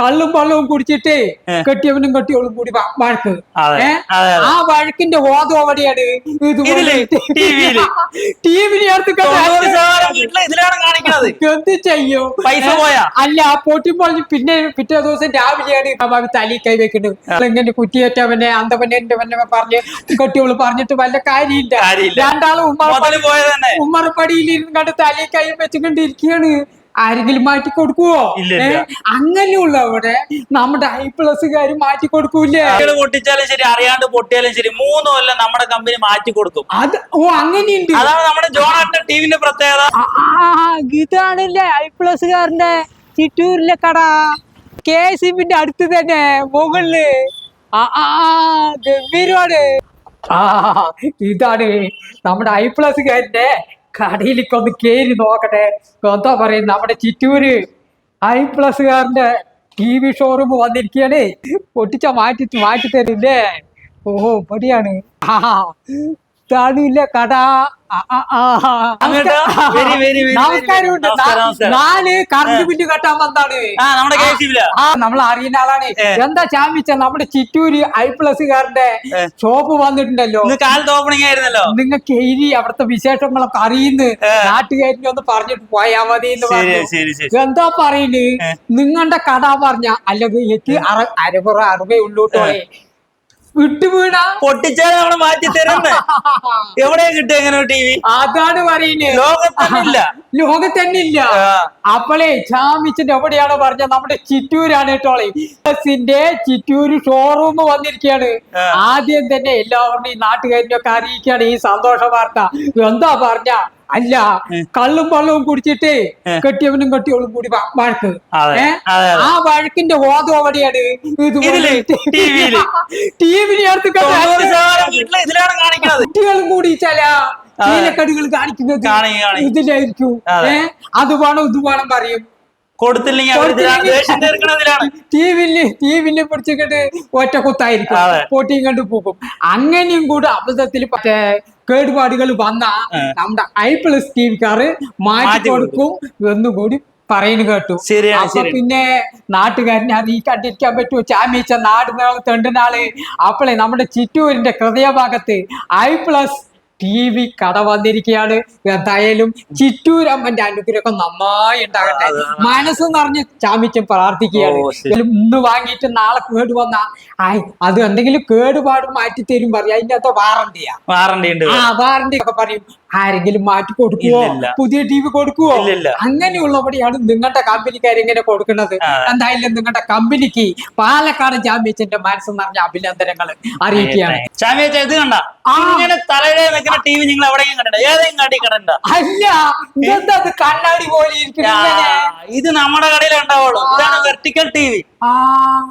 കള്ളും വള്ളവും കുടിച്ചിട്ട് കെട്ടിയവനും കെട്ടിയവളും കൂടി വഴക്ക്. ആ വഴക്കിന്റെ ഓതം എവിടെയാണ് കാണിക്കണത്. എന്ത് ചെയ്യും? പൈസ? പോയാ? അല്ല പൊട്ടിപ്പോൾ പിന്നെ പിറ്റേ ദിവസം രാവിലെയാണ് അമ്മാവി തലി കൈ വെക്കുന്നത്. ഇങ്ങനെ കുറ്റിയേറ്റവനെ അന്തവനെ എന്റെ പറഞ്ഞ് കെട്ടിയോൾ പറഞ്ഞിട്ട് വല്ല കാര്യമില്ല. രണ്ടാളും ഉമ്മറപ്പടിയിൽ ഇരുന്ന് തലി കൈ വെച്ചുകൊണ്ടിരിക്കുകയാണ്. ആരെങ്കിലും മാറ്റി കൊടുക്കുവോ? ഇല്ല, ഏ? ഇല്ല. അങ്ങനെയുള്ള അവിടെ നമ്മുടെ ഐ പ്ലസ്സുകാർ മാറ്റി കൊടുക്കൂലേ പൊട്ടിച്ചാലും ശരി അറിയാണ്ട് പൊട്ടിയാലും ശരി മൂന്ന് കൊല്ലം നമ്മുടെ കമ്പനി മാറ്റി കൊടുക്കും. അത് ഓ അങ്ങനെയുണ്ട്. അതാണ് നമ്മുടെ ജോണാട്ടൻ ടീമിന്റെ പ്രത്യേകത. ഇതാണല്ലേ ഐ പ്ലസ്സുകാരന്റെ ചിറ്റൂരിലെ കട. കെ സി ബിന്റെ അടുത്ത് തന്നെ മുകളിൽ. ഗംഭീരമാണ്. ആ ഇതാണ് നമ്മുടെ ഐ പ്ലസ്സുകാരന്റെ കടയിലേക്ക് ഒന്ന് കേറി നോക്കട്ടെ. എന്താ പറയും നമ്മുടെ ചിറ്റൂര് ഐ പ്ലസ്സുകാരന്റെ ടി വി ഷോറൂം വന്നിരിക്കുകയാണ്. പൊട്ടിച്ച മാറ്റി മാറ്റി തരില്ലേ? ഓ പൊടിയാണ് ആ ഇതാണില്ലേ കട നമസ്കാരമുണ്ട്. നമസ്കാരം, നമസ്കാരം. നാല് കറണ്ട് ബില്ല് കെട്ടാൻ വന്നാണ് ആ നമ്മൾ അറിയുന്ന ആളാണ്. എന്താ ചാമിച്ച നമ്മുടെ ചിറ്റൂര് ഐ പ്ലസ് കാരന്റെ ഷോപ്പ് വന്നിട്ടുണ്ടല്ലോ. നിങ്ങൾക്ക് എഴുതി അവിടുത്തെ വിശേഷങ്ങളൊക്കെ അറിയുന്നു നാട്ടുകാരിനെ ഒന്ന് പറഞ്ഞിട്ട് പോയാ മതി എന്ന് പറഞ്ഞു. എന്താ പറയുന്നത് നിങ്ങളുടെ കട പറഞ്ഞ അല്ലെങ്കിൽ എനിക്ക് അറ അരപുറ അറുപേ ഉള്ളൂട്ടോളെ വിട്ടുവീണ? പൊട്ടിച്ചാൽ നമ്മൾ മാറ്റി തരുന്നേ എവിടെ കിട്ടും എങ്ങനെ ടി വി? അതാണ് പറയുന്നത്. ലോകത്തന്നില്ല. ലോകത്തന്നെ ഇല്ല ആ. അപ്പോളേ ചാമിച്ചിന്റെ എവിടെയാണ് പറഞ്ഞ നമ്മുടെ ചിറ്റൂരാണ് കേട്ടോളെ ബസിന്റെ ചിറ്റൂര് ഷോറൂം വന്നിരിക്കുകയാണ്. ആദ്യം തന്നെ എല്ലാവരുടെയും നാട്ടുകാരിനെ ഒക്കെ അറിയിക്കുകയാണ് ഈ സന്തോഷ വാർത്ത. എന്താ പറഞ്ഞ? അല്ല കള്ളും പള്ളവും കുടിച്ചിട്ട് കെട്ടിയവനും കെട്ടിയവളും കൂടി വഴക്ക്. ആ വഴക്കിന്റെ ഓതം എവിടെയാണ് വീട്ടിൽ കുട്ടികളും കൂടി ചില ചീലക്കടികൾ കാണിക്കുന്നത് കാണിക്കും, കാണിക്കും. ഇതിലായിരിക്കും. അത്. വേണം ഇത് വേണം പറയും. പിടിച്ചിട്ട് ഒറ്റ കുത്തായിരിക്കും. പൊട്ടിയും കണ്ടു പോകും. അങ്ങനെയും കൂടെ അബദ്ധത്തിൽ കേടുപാടുകൾ വന്ന നമ്മുടെ ഐ പ്ലസ് ടി വിക്കാറ് മാറ്റി കൊടുക്കും എന്നുകൂടി പറയുന്നു കേട്ടു. അപ്പൊ പിന്നെ നാട്ടുകാരനെ അത് ഈ കണ്ടിരിക്കാൻ പറ്റുമോ? ചാമീച്ച നാട് തെണ്ടുനാൾ. അപ്പോളെ നമ്മുടെ ചിറ്റൂരിന്റെ ഹൃദയഭാഗത്ത് ഐ പ്ലസ് ടി വി കട വന്നിരിക്കുകയാണ് എന്തായാലും ചിറ്റൂരമ്മന്റെ അനുഗ്രഹം നന്നായി ഉണ്ടാകട്ടെ. മനസ്സ് നിറഞ്ഞ് ചാമിച്ചും പ്രാർത്ഥിക്കുകയാണ്. ഇന്ന് വാങ്ങിയിട്ട് നാളെ കേട് വന്ന. അത് എന്തെങ്കിലും കേടുപാട് മാറ്റി തരും പറയും. അതിന്റെ അകത്ത് വാറണ്ടിയാ വാറണ്ടി ഉണ്ട്. ആ വാറണ്ടി ഒക്കെ പറയും. ആരെങ്കിലും മാറ്റി കൊടുക്കുവോ? പുതിയ ടി വി കൊടുക്കുവോ അങ്ങനെയുള്ളവടെയാണ് നിങ്ങളുടെ കമ്പനിക്കാർ ഇങ്ങനെ കൊടുക്കുന്നത്. എന്തായാലും നിങ്ങളുടെ കമ്പനിക്ക് പാലക്കാട് ചാമ്പ്യൻസിന്റെ മനസ്സ് നിറഞ്ഞ അഭിനന്ദനങ്ങൾ അറിയിക്കുകയാണ്. ചാമിയച്ച ഇത് കണ്ട? അങ്ങനെ തലയിലെ നിൽക്കുന്ന ടി വി നിങ്ങൾ എവിടെയും കണ്ടില്ല ഏതെങ്കിലും കണ്ട അല്ല ഇതെന്താ ഇത് കണ്ണാടി പോലെ ഇത് നമ്മുടെ കടയിൽ ഉണ്ടാവുള്ളൂ. ഇതാണ് വെർട്ടിക്കൽ ടി വി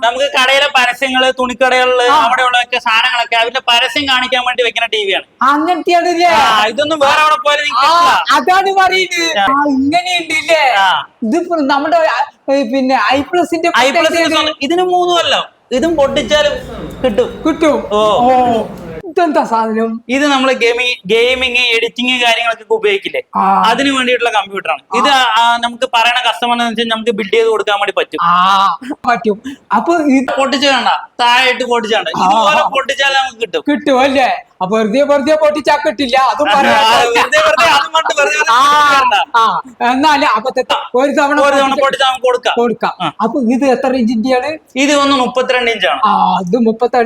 നമുക്ക് കടയിലെ പരസ്യങ്ങൾ തുണിക്കടകളിൽ അവിടെയുള്ളൊക്കെ സാധനങ്ങളൊക്കെ അവരുടെ പരസ്യം കാണിക്കാൻ വേണ്ടി വെക്കുന്ന ടി വിയാണ് അങ്ങനത്തെയാണ്? ഇതൊന്നും വേറെ അവിടെ പോയാലും. അതാണ് പറയുന്നത്. ആ ഇങ്ങനെയുണ്ട് ഇല്ലേ ആ. ഇതിപ്പോ നമ്മുടെ പിന്നെ ഐ പ്ലസിന്റെ ഐ പ്ലസ് ഇതിന് മൂന്ന് കൊല്ലം. ഇതും പൊട്ടിച്ചാലും കിട്ടും. കിട്ടും. ഓ. ഇതെന്താ സാധനം? ഇത് നമ്മൾ ഗെയിമിംഗ് ഗെയിമിങ് എഡിറ്റിംഗ് കാര്യങ്ങളൊക്കെ ഉപയോഗിക്കില്ലേ? അതിനു വേണ്ടിയിട്ടുള്ള കമ്പ്യൂട്ടറാണ് ഇത് നമുക്ക് പറയണ കസ്റ്റമറിന് വെച്ചാൽ നമുക്ക് ബിൽഡ് ചെയ്ത് കൊടുക്കാൻ വേണ്ടി പറ്റും. പറ്റും. അപ്പൊ ഇത് പൊട്ടിച്ച് വേണ്ട. താഴെ ഇട്ട് പൊട്ടിച്ചാണ്ട് ഇതുപോലെ പൊട്ടിച്ചാൽ നമുക്ക് കിട്ടും. കിട്ടും അല്ലേ? അപ്പൊ വെറുതെ വെറുതെ പോട്ടി ചാക്കിട്ടില്ല. അതും എന്നാൽ ഒരു തവണ കൊടുക്കാം. അപ്പൊ ഇത് എത്ര ഇഞ്ചിന്റെയാണ്? ഇത് ഒന്ന് മുപ്പത്തിരണ്ട് ഇഞ്ചാണ്. ആ ഇത് മുപ്പത്തി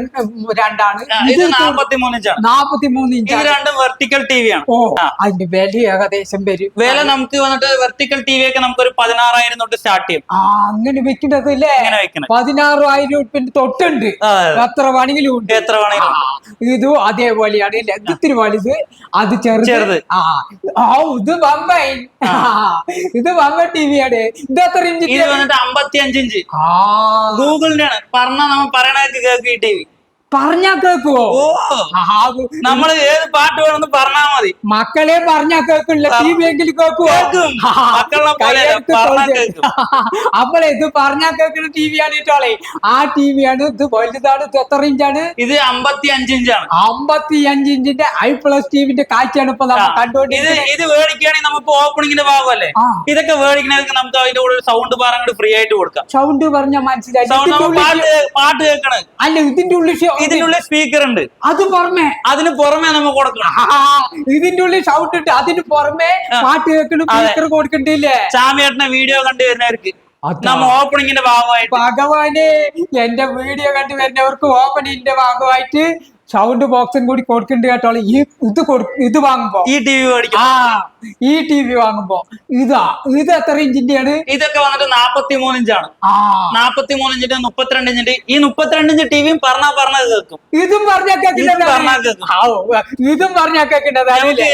രണ്ടാണ്. ഇത് നാപ്പത്തി മൂന്ന് ഇഞ്ചാണ്. നാപ്പത്തി ഇഞ്ച് ഇത് രണ്ടും വെർട്ടിക്കൽ ടി വി ആണ്. ഓ അതിന്റെ വില ഏകദേശം വരും. വില നമുക്ക് വന്നിട്ട് വെർട്ടിക്കൽ ടി വി ഒക്കെ നമുക്ക് ഒരു പതിനാറായിരം തൊട്ട് സ്റ്റാർട്ട് ചെയ്യും. ആ അങ്ങനെ വെക്കേണ്ടത് അല്ലേ പതിനാറായിരം തൊട്ടുണ്ട്. എത്ര വേണമെങ്കിലും ഉണ്ട്. എത്ര വേണമെങ്കിലും ഇത് അതേപോലെയാണ് ഇത് ഇത്തിരി വലുത് അത് ചെറുത്. ആ ആ ഇത് വമ്പൈ ഇത് വമ്പ ടി വിയാണ് ഇത് എത്ര ഇഞ്ച് ഇത് വന്നിട്ട് അമ്പത്തി അഞ്ചിഞ്ച് ആ. ഗൂഗിളിന്റെ ആണ് പറഞ്ഞ നമ്മൾ പറയണ കേൾക്കും ഈ ടി വി പറഞ്ഞാ കേക്കുവോ? നമ്മൾ ഏത് പാട്ട് വേണമെന്ന് പറഞ്ഞാ മതി. മക്കളെ പറഞ്ഞാ കേക്കില്ല ടി വി എങ്കിലും കേക്കുവോ അപ്പോൾ ഇത് പറഞ്ഞാ കേക്കുന്ന ടി വി ആണ് ഇട്ടോളെ ആ ടി വി ആണ് ഇത് വലുതാണ് ഇത് എത്ര ഇഞ്ചാണ്? ഇത് അമ്പത്തി അഞ്ച് ഇഞ്ചാണ്. അമ്പത്തി അഞ്ച് ഇഞ്ചിന്റെ ഐ പ്ലസ് ടിവിന്റെ കാഴ്ചയാണ് ഇപ്പൊ നമ്മൾ ഇത് ഇത് മേടിക്കുകയാണെങ്കിൽ നമുക്ക് ഓപ്പണിങ്ങിന്റെ ഭാഗമല്ലേ? ഇതൊക്കെ മേടിക്കണമെങ്കിൽ നമുക്ക് അതിന്റെ കൂടെ സൗണ്ട് അങ്ങോട്ട് ഫ്രീ ആയിട്ട് കൊടുക്കാം. സൗണ്ട് പറഞ്ഞാൽ മനസ്സിലായി. പാട്ട് കേൾക്കണേ. അല്ല ഇതിന്റെ ഉള്ളിൽ ഇതിനുള്ളിൽ സ്പീക്കർ ഉണ്ട്. അത് പുറമേ അതിന് പുറമേ നമ്മൾ കൊടുക്കണം. ഇതിന്റെ ഉള്ളിൽ ഷൗട്ട് ഇട്ട് അതിന് പുറമെ പാട്ട് കേൾക്കണം സ്പീക്കർ കൊടുക്കണ്ടില്ലേ? ചാമിയേട്ടനെ വീഡിയോ കണ്ടു വരുന്നവർക്ക്. നമ്മ ഓപ്പണിങ്ങിന്റെ ഭാഗമായിട്ട്. ഭഗവാനെ എന്റെ വീഡിയോ കണ്ടു വരുന്നവർക്ക് ഓപ്പണിങ്ങിന്റെ ഭാഗമായിട്ട് സൗണ്ട് ബോക്സും കൂടി കൊടുക്കേണ്ട കേട്ടോ ഈ ഇത് ഇത് വാങ്ങുമ്പോ. ഈ ടി വി ആ ഈ ടി വി വാങ്ങുമ്പോ. ഇതാ ഇത് എത്ര ഇഞ്ചിന്റെയാണ്? ഇതൊക്കെ വന്നിട്ട് നാപ്പത്തി മൂന്ന് ഇഞ്ചാണ്. നാപ്പത്തി മൂന്ന് ഇഞ്ചിന്റെ മുപ്പത്തിരണ്ട് ഇഞ്ചിന്റെ ഈ മുപ്പത്തിരണ്ട് ഇഞ്ച് ടിവിയും പറഞ്ഞാ പറഞ്ഞത് കേൾക്കും. ഇതും പറഞ്ഞാ ഇതും പറഞ്ഞാ കേൾക്കുന്നത് ഇതും പറഞ്ഞാ കേൾക്കേണ്ടത്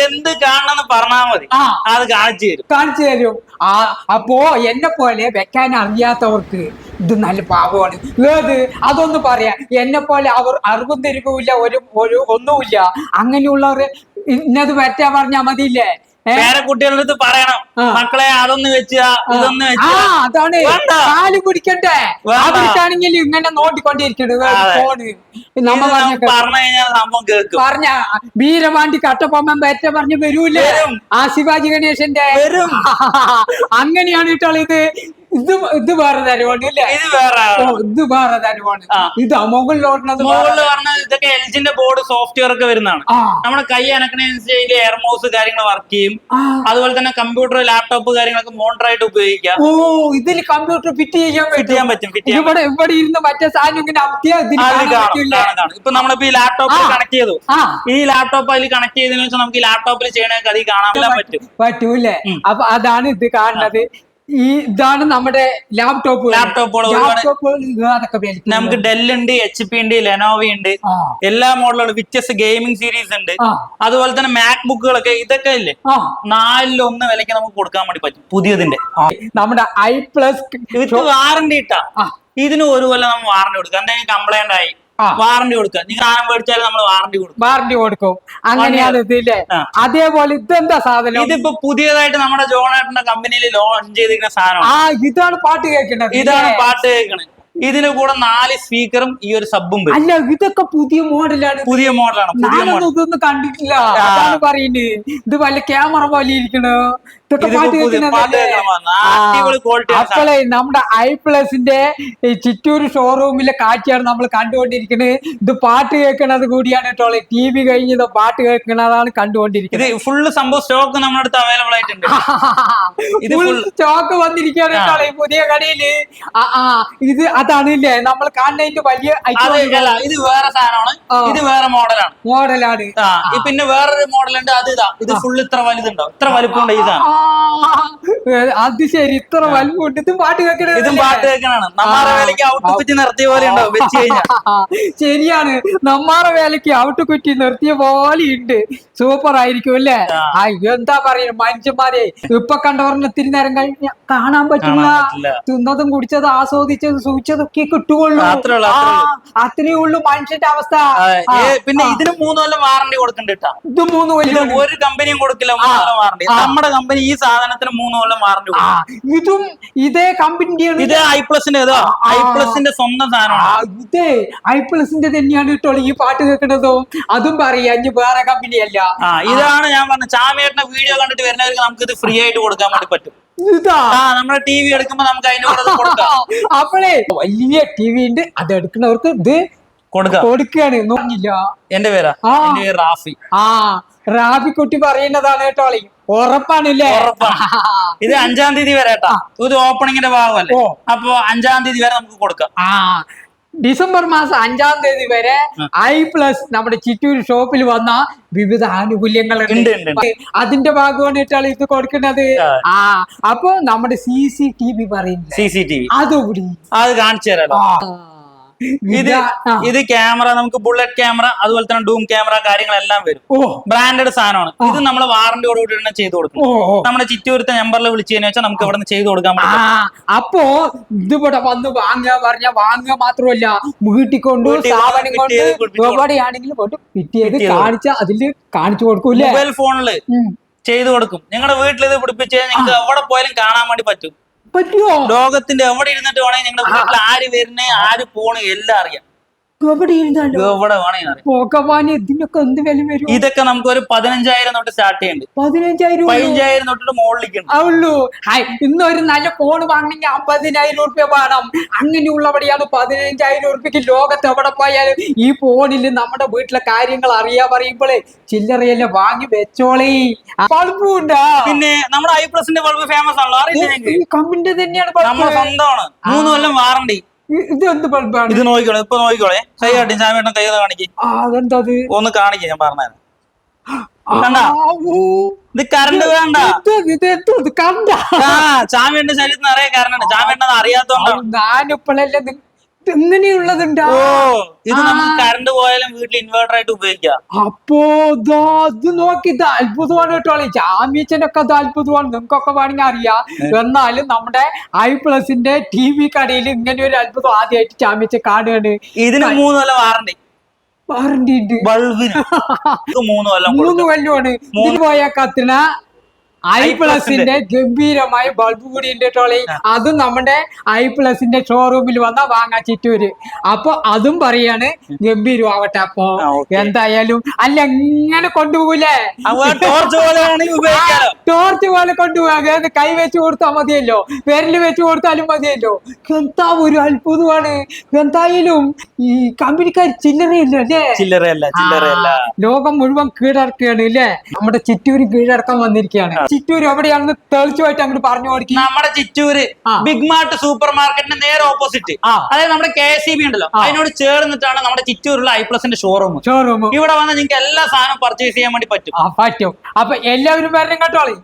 എന്ത് കാണണമെന്ന് പറഞ്ഞാ മതി. അത് കാണിച്ചു തരും. കാണിച്ചു തരും. ആ അപ്പോ എന്നെ പോലെ വെക്കാൻ അറിയാത്തവർക്ക് ഇത് നല്ല പാപമാണ്. ഏത് അതൊന്ന് പറയാ. എന്നെ പോലെ അവർ അറിവും തിരിവില്ല ഒരു ഒരു ഒന്നുമില്ല. അങ്ങനെയുള്ളവർ ഇന്നത് പറ്റാ പറഞ്ഞാ മതിയില്ലേ? വേറെ കുട്ടികളുടെ അടുത്ത് പറയണം. മക്കളെ അതൊന്ന് വെച്ചാ ഇതൊന്ന് വെച്ചാ അതാണ്. കാൽ പിടിക്കട്ടെ. അവർക്കാണെങ്കിൽ ഇങ്ങനെ നോട്ടിക്കൊണ്ടിരിക്കണത്. ഫോണ്. നമ്മ പറഞ്ഞ പറഞ്ഞു വീരവാണ്ടി കട്ടപ്പൊമ്മൻ പറ്റ പറഞ്ഞു വരൂലേ വരും. ആ ശിവാജി ഗണേശന്റെ. അങ്ങനെയാണ് കേട്ടോ ഇത്. ഇത് ഇത് വേറെ ഇത് വേറെ ഇത് വേറെ തരവാണ് ആ. ഇത് മുകളിലോട്ടത് മുകളിൽ പറഞ്ഞ ഇതൊക്കെ എൽജിന്റെ ബോർഡ് സോഫ്റ്റ്വെയർ ഒക്കെ വരുന്നതാണ്. നമ്മുടെ കൈ അനക്കണനുസരിച്ച് എയർമോസ് കാര്യങ്ങൾ വർക്ക് ചെയ്യും. അതുപോലെ തന്നെ കമ്പ്യൂട്ടർ ലാപ്ടോപ്പ് കാര്യങ്ങളൊക്കെ മോണിറ്റർ ആയിട്ട് ഉപയോഗിക്കാം. ഓ ഇതിൽ കമ്പ്യൂട്ടർ ഫിറ്റ് ചെയ്യാൻ ഫിറ്റ് ചെയ്യാൻ പറ്റും ഫിറ്റ് ചെയ്യാൻ ഇവിടെ ഇവിടെ ഇരുന്ന് മറ്റേ സാധനം ഇങ്ങനെ. ഇപ്പൊ നമ്മളിപ്പോ ഈ ലാപ്ടോപ്പിൽ കണക്ട് ചെയ്തു. ഈ ലാപ്ടോപ്പ് അതിൽ കണക്ട് ചെയ്തതിനു വെച്ചാൽ നമുക്ക് ലാപ്ടോപ്പിൽ ചെയ്യണൊക്കെ അതിൽ കാണാൻ പറ്റും. പറ്റൂല്ലേ. അപ്പൊ അതാണ് ഇത് കാണുന്നത്. ഈ ഇതാണ് നമ്മുടെ ലാപ്ടോപ്പ് ലാപ്ടോപ്പുകൾ നമുക്ക് ഡെൽ ഉണ്ട് എച്ച് പി ഉണ്ട് ലെനോവ ഉണ്ട്. എല്ലാ മോഡലുകളും വ്യത്യസ്ത ഗെയിമിംഗ് സീരീസ് ഉണ്ട്. അതുപോലെ തന്നെ മാക് ബുക്കുകളൊക്കെ ഇതൊക്കെ ഇല്ലേ? നാലിൽ നാലിലൊന്ന് വിലയ്ക്ക് നമുക്ക് കൊടുക്കാൻ വേണ്ടി പറ്റും പുതിയതിന്റെ. നമ്മുടെ ഐ പ്ലസ് വിത്ത് വാറണ്ടി ഇട്ടാ. ഇതിന് ഒരു കൊല്ലം നമ്മൾ വാറണ്ടി കൊടുക്കാം. എന്തെങ്കിലും കംപ്ലൈന്റ് ആയി. വാറണ്ടി കൊടുക്കുക. നിങ്ങൾ സാധനം മേടിച്ചാലും നമ്മൾ വാറണ്ടി കൊടുക്കും. വാറണ്ടി കൊടുക്കും. അങ്ങനെയാണ് ഇതില്ലേ. അതേപോലെ ഇതെന്താ സാധനം? ഇതിപ്പോ പുതിയതായിട്ട് നമ്മുടെ ജോണേട്ടന്റെ കമ്പനിയിൽ ലോഞ്ച് ചെയ്തിരിക്കുന്ന സാധനം ആ ഇതാണ് പാട്ട് കേൾക്കുന്നത് ഇതാണ് പാട്ട് കേൾക്കണത്. ഇതിന് കൂടെ നാല് സ്പീക്കറും ഈ ഒരു സബും വരും. അല്ല ഇതൊക്കെ പുതിയ മോഡലാണ്. പുതിയ മോഡലാണ് പുതിയ മോഡൽ. ഇതൊന്നും കണ്ടിട്ടില്ല. പറയുന്നത് ഇത് വല്ല ക്യാമറ പോലെ ഇരിക്കണോ? അപ്പോളെ നമ്മുടെ ഐ പ്ലസിന്റെ ചുറ്റൂര് ചിറ്റൂർ ഷോറൂമിലെ കാഴ്ചയാണ് നമ്മൾ കണ്ടുകൊണ്ടിരിക്കുന്നത് ഇത് പാട്ട് കേൾക്കണത് കൂടിയാണ് കേട്ടോ. ടി വി കഴിഞ്ഞത് പാട്ട് കേൾക്കണതാണ് ഇത് കണ്ടുകൊണ്ടിരിക്കുന്നത് ഫുള്ള് സംഭവം സ്റ്റോക്ക് നമ്മുടെ അടുത്ത് അവൈലബിൾ ആയിട്ടുണ്ട്. ഇത് സ്റ്റോക്ക് വന്നിരിക്കുകയാണ്. കേട്ടോ പുതിയ കടയിൽ. ആ. ഇത് അതാണ് ഇല്ലേ നമ്മൾ കാണുന്നതിന്റെ വലിയ ഇത് വേറെ സാധനമാണ്. ഇത് വേറെ മോഡലാണ്. മോഡലാണ്. പിന്നെ വേറൊരു മോഡൽ ഉണ്ട് അത് ഇതാ. ഇത് ഫുൾ ഇത്ര വലുതുണ്ടോ? ഇത്ര വലുപ്പം ഈ സാധനം. അത് ശരി ഇത്ര വലുപ്പമുണ്ട്. ഇതും പാട്ട് കേൾക്കണത് ഇതും പാട്ട് കേൾക്കണാണ് നമ്മുടെ വേലയ്ക്ക് ഔട്ട് കുറ്റി നിർത്തിയ പോലെ ഉണ്ടോ വെച്ച് കഴിഞ്ഞാൽ ശരിയാണ്. നമ്മുടെ വേലയ്ക്ക് ഔട്ട് കുറ്റി നിർത്തിയ പോലെ ഉണ്ട്. സൂപ്പർ ആയിരിക്കും അല്ലേ? എന്താ പറയുക? മനുഷ്യന്മാരെ ഇപ്പൊ കണ്ടവർന്ന് ഇത്തിരി നേരം കഴിഞ്ഞ കാണാൻ പറ്റില്ല. തിന്നതും കുടിച്ചതും ആസ്വദിച്ചതും സൂക്ഷിച്ചതൊക്കെ കിട്ടുകയുള്ളൂ അത്രേ ഉള്ളൂ, മനുഷ്യന്റെ അവസ്ഥ. പിന്നെ. ഇതിന് മൂന്ന് കൊല്ലം വാറണ്ടി കൊടുക്കണ്ടിട്ടാ ഇത് മൂന്ന് കൊല്ലം ഒരു കമ്പനിയും കൊടുക്കില്ല വാറണ്ടി നമ്മുടെ കമ്പനി ഈ സാധനത്തിന് മൂന്ന് കൊല്ലം വാറണ്ടി ഇതും ഇതേ കമ്പനിയാണ് ഇത് ഐ പ്ലസിന്റെ. ഐ പ്ലസിന്റെ സ്വന്തം സാധനമാണ്. ഇതേ ഐ പ്ലസിന്റെ തന്നെയാണ് കേട്ടോ ഈ പാട്ട് കേൾക്കണതും. അതും പറയാ ഇനി വേറെ കമ്പനിയല്ല ഇതാണ് ഞാൻ പറഞ്ഞ ചാമിയേട്ടന്റെ വീഡിയോ കണ്ടിട്ട് വരുന്നവർക്ക് നമുക്ക് ഇത് ഫ്രീ ആയിട്ട് കൊടുക്കാൻ വേണ്ടി പറ്റും. നമ്മുടെ ടി വി എടുക്കുമ്പോ നമുക്ക് അതിന്റെ കൂടെ കൊടുക്കാം. അപ്പോഴേ വലിയ ടി വി ഉണ്ട്. അത് എടുക്കുന്നവർക്ക് ഇത് കൊടുക്കാം. കൊടുക്കുകയാണ്. നോക്കില്ല എന്റെ പേരാ? ആ. എന്റെ പേര് റാഫി. ആ റാബിക്കുട്ടി പറയുന്നതാണ് കേട്ടോ ഉറപ്പാണല്ലേ? ഉറപ്പാണ്. ഇത് അഞ്ചാം തീയതി വരെ കേട്ടാ. ഇത് ഓപ്പണിങ്ങിന്റെ ഭാഗമല്ലേ. അപ്പൊ അഞ്ചാം തീയതി വരെ നമുക്ക് കൊടുക്കാം. ആ ഡിസംബർ മാസം അഞ്ചാം തീയതി വരെ ഐ പ്ലസ് നമ്മുടെ ചിറ്റൂർ ഷോപ്പിൽ വന്ന വിവിധ ആനുകൂല്യങ്ങൾ. അതിന്റെ ഭാഗമാണ് ഇത് കൊടുക്കുന്നത്. ആ. അപ്പൊ നമ്മുടെ സി സി ടി വി പറയുന്നത് സി സി ടി വി അതുകൂടി. അത് കാണിച്ചു തരാലോ ആ. ഇത്. ഇത്. ക്യാമറ നമുക്ക് ബുള്ളറ്റ് ക്യാമറ അതുപോലെ തന്നെ ഡൂം ക്യാമറ കാര്യങ്ങളെല്ലാം വരും. ഓ. ബ്രാൻഡഡ് സാധനമാണ്. ഇത് നമ്മൾ വാറന്റിയോട് കൂടി തന്നെ ചെയ്തു കൊടുക്കും. നമ്മുടെ ചിറ്റൂരത്തെ നമ്പറിൽ വിളിച്ചു വെച്ചാൽ നമുക്ക് ഇവിടെ നിന്ന് ചെയ്തു കൊടുക്കാൻ പറ്റും. അപ്പോ ഇതിവിടെ വന്ന് വാങ്ങുക പറഞ്ഞ വാങ്ങുക മാത്രമല്ല വീട്ടിൽ കൊണ്ട് കൊണ്ട് സ്ഥാപനം എവിടെയാണെങ്കിലും പിറ്റിയത് ചെയ്ത് കാണിച്ച അതിൽ കാണിച്ചു കൊടുക്കൂല മൊബൈൽ ഫോണിൽ ചെയ്തു കൊടുക്കും. നിങ്ങളുടെ വീട്ടിൽ ഇത് പിടിപ്പിച്ച് നിങ്ങൾക്ക് എവിടെ പോയാലും കാണാൻ വേണ്ടി പറ്റും. പറ്റുമോ ലോകത്തിന്റെ എവിടെ ഇരുന്നിട്ട് വേണമെങ്കിൽ ഞങ്ങളുടെ വീട്ടിൽ ആര് വരുന്നേ ആര് പോണേ എല്ലാം അറിയാം. ഇതിനൊക്കെ എന്ത് വില വരും? ഇതൊക്കെ നമുക്ക് ഒരു പതിനഞ്ചായിരം തൊട്ട് സ്റ്റാർട്ട് ചെയ്യുന്നുണ്ട് പതിനഞ്ചായിരം. പതിനഞ്ചായിരം തൊട്ട് മുകളിലേക്ക് ഉള്ളൂ. ഹായ് ഇന്നൊരു നല്ല ഫോൺ വാങ്ങണമെങ്കിൽ അമ്പതിനായിരം റുപ്യ വേണം. അങ്ങനെയുള്ളവിടെയാണ് പതിനഞ്ചായിരം റുപ്യക്ക് ലോകത്ത് എവിടെ പോയാലും ഈ ഫോണിൽ നമ്മുടെ വീട്ടിലെ കാര്യങ്ങൾ അറിയാ പറയുമ്പോഴേ ചില്ലറയല്ലേ വാങ്ങി വെച്ചോളേ. ബൾബുണ്ടാ? പിന്നെ നമ്മുടെ ഐ പ്ലസിന്റെ ബൾബ് ഫേമസ് ആണല്ലോ. അറിയില്ല കമ്പിന്റെ തന്നെയാണ് നമ്മുടെ ബൾബ് സ്വന്തമാണ്. മൂന്ന് കൊല്ലം വാറണ്ടി ഇത് എന്ത് ബൾബാണ് ഇത് നോക്കിക്കോളെ ഇപ്പൊ നോക്കിക്കോളെ. കൈ കാട്ടി ചാമിയേട്ടൻ കൈ കാണിക്ക്. അതെന്താ ഒന്ന് കാണിക്ക ഞാൻ പറഞ്ഞു. ഇത് കറണ്ട് വേണ്ട കണ്ട? ശരീരത്തിൽ നിറയെ കറണ്ട് ഉണ്ട്. ചാമിയേട്ടൻ അറിയാത്തോണ്ടാണ്. ഞാനിപ്പോഴല്ലേ ഇങ്ങനെയുള്ളതുണ്ടാ ഓ ഇത് നമുക്ക് കറണ്ട് പോയാലും വീട്ടിൽ ഇൻവേർട്ടർ ആയിട്ട് ഉപയോഗിക്കാം. അപ്പോ ഇത് നോക്കി ഇത് അത്ഭുതമാണ് കേട്ടോ ജാമ്യച്ചനൊക്കെ ഇത് അത്ഭുതമാണ്. നിങ്ങൾക്കൊക്കെ വേണമെങ്കിൽ അറിയാം. എന്നാലും നമ്മുടെ ഐ പ്ലസിന്റെ ടി വി കടയിൽ ഇങ്ങനെ ഒരു അത്ഭുതം ആദ്യമായിട്ട് ജാമ്യച്ച കാണുകയാണ്. ഇതിന് മൂന്ന് കൊല്ലം വാറണ്ടി വാറണ്ടി ഉണ്ട്. ബൾബിന് മൂന്ന് കൊല്ലം മൂന്ന് കൊല്ലമാണ് ഇതിൽ പോയ കത്തിന ഐ പ്ലസിന്റെ ഗംഭീരമായ ബൾബ് കൂടി ഉണ്ട് കേട്ടോളി അതും നമ്മുടെ ഐ പ്ലസിന്റെ ഷോറൂമിൽ വന്നാ വാങ്ങാ ചിറ്റൂര്. അപ്പൊ അതും പറയാണ് ഗംഭീരമാവട്ടെ അപ്പൊ. എന്തായാലും അല്ല എങ്ങനെ കൊണ്ടുപോകൂലേ? ടോർച്ച് പോലെ വേണമെങ്കിൽ ടോർച്ച് പോലെ കൊണ്ടുപോകാം കൈ വെച്ച് കൊടുത്താൽ മതിയല്ലോ. വിരൽ വെച്ച് കൊടുത്താലും മതിയല്ലോ. എന്താ ഒരു അത്ഭുതമാണ്. എന്തായാലും ഈ കമ്പനിക്കാർ ചില്ലറയല്ലോ? അല്ലേ? ചില്ലറയല്ല ലോകം മുഴുവൻ കീഴടക്കുകയാണ് അല്ലേ? നമ്മുടെ ചിറ്റൂര് കീഴടക്കാൻ വന്നിരിക്കുകയാണ്. ചിറ്റൂര് എവിടെയാണെന്ന് തെളിച്ചുമായിട്ട് അങ്ങോട്ട് പറഞ്ഞു കൊടുക്കും. നമ്മുടെ ചിറ്റൂര് ബിഗ് മാർട്ട് സൂപ്പർ മാർക്കറ്റിന്റെ നേരെ ഓപ്പോസിറ്റ്. അതായത് നമ്മുടെ കെ എസ് ബി ഉണ്ടല്ലോ. അതിനോട് ചേർന്നിട്ടാണ് നമ്മുടെ ചിറ്റൂരുള്ള ഐ പ്ലസിന്റെ ഷോറൂം ഷോറൂം ഇവിടെ വന്ന് നിങ്ങൾക്ക് എല്ലാ സാധനവും പർച്ചേസ് ചെയ്യാൻ വേണ്ടി പറ്റും. പറ്റും. അപ്പൊ എല്ലാവരും വരണം കേട്ടോളി